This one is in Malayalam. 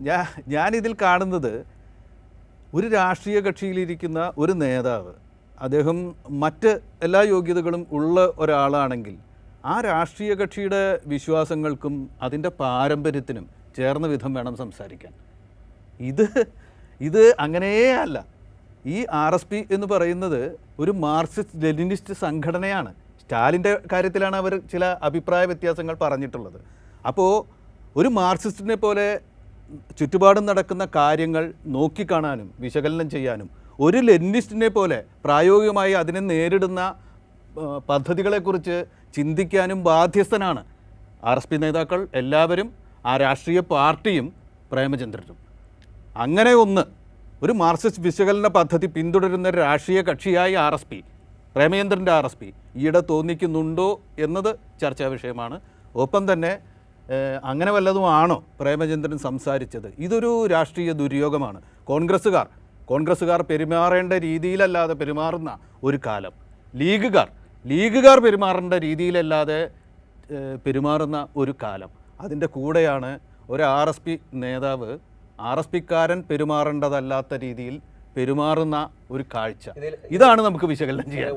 ഞാൻ ഞാനിതിൽ കാണുന്നത് ഒരു രാഷ്ട്രീയ കക്ഷിയിലിരിക്കുന്ന ഒരു നേതാവ്. അദ്ദേഹം മറ്റ് എല്ലാ യോഗ്യതകളും ഉള്ള ഒരാളാണെങ്കിൽ ആ രാഷ്ട്രീയ കക്ഷിയുടെ വിശ്വാസങ്ങൾക്കും അതിന്റെ പാരമ്പര്യത്തിനും ചേർന്ന വിധം വേണം സംസാരിക്കാൻ. ഇത് ഇത് അങ്ങനെയേ അല്ല. ഈ ആർ എസ് പി എന്ന് പറയുന്നത് ഒരു മാർക്സിസ്റ്റ് ലെനിനിസ്റ്റ് സംഘടനയാണ്. സ്റ്റാലിന്റെ കാര്യത്തിലാണ് അവർ ചില അഭിപ്രായ വ്യത്യാസങ്ങൾ പറഞ്ഞിട്ടുള്ളത്. അപ്പോൾ ഒരു മാർക്സിസ്റ്റിനെ പോലെ ചുറ്റുപാടും നടക്കുന്ന കാര്യങ്ങൾ നോക്കിക്കാണാനും വിശകലനം ചെയ്യാനും ഒരു ലെനിസ്റ്റിനെ പോലെ പ്രായോഗികമായി അതിനെ നേരിടുന്ന പദ്ധതികളെക്കുറിച്ച് ചിന്തിക്കാനും ബാധ്യസ്ഥനാണ് ആർ എസ് പി നേതാക്കൾ എല്ലാവരും ആ രാഷ്ട്രീയ പാർട്ടിയും പ്രേമചന്ദ്രനും. അങ്ങനെ ഒന്ന് ഒരു മാർക്സിസ്റ്റ് വിശകലന പദ്ധതി പിന്തുടരുന്ന രാഷ്ട്രീയ കക്ഷിയായി ആർ എസ് പി പ്രേമചന്ദ്രന്റെ ആർ എസ് പി ഈയിടെ തോന്നിക്കുന്നുണ്ടോ എന്നത് ചർച്ചാ വിഷയമാണ്. ഒപ്പം തന്നെ അങ്ങനെ വല്ലതുമാണോ പ്രേമചന്ദ്രൻ സംസാരിച്ചത്? ഇതൊരു രാഷ്ട്രീയ ദുര്യോഗമാണ്. കോൺഗ്രസ്സുകാർ കോൺഗ്രസ്സുകാർ പെരുമാറേണ്ട രീതിയിലല്ലാതെ പെരുമാറുന്ന ഒരു കാലം. ലീഗുകാർ ലീഗുകാർ പെരുമാറേണ്ട രീതിയിലല്ലാതെ പെരുമാറുന്ന ഒരു കാലം. അതിന്റെ കൂടെയാണ് ഒരു ആർ എസ് പി നേതാവ് ആർ എസ് പിക്കാരൻ പെരുമാറേണ്ടതല്ലാത്ത രീതിയിൽ പെരുമാറുന്ന ഒരു കാഴ്ച. ഇതാണ് നമുക്ക് വിശകലനം ചെയ്യാൻ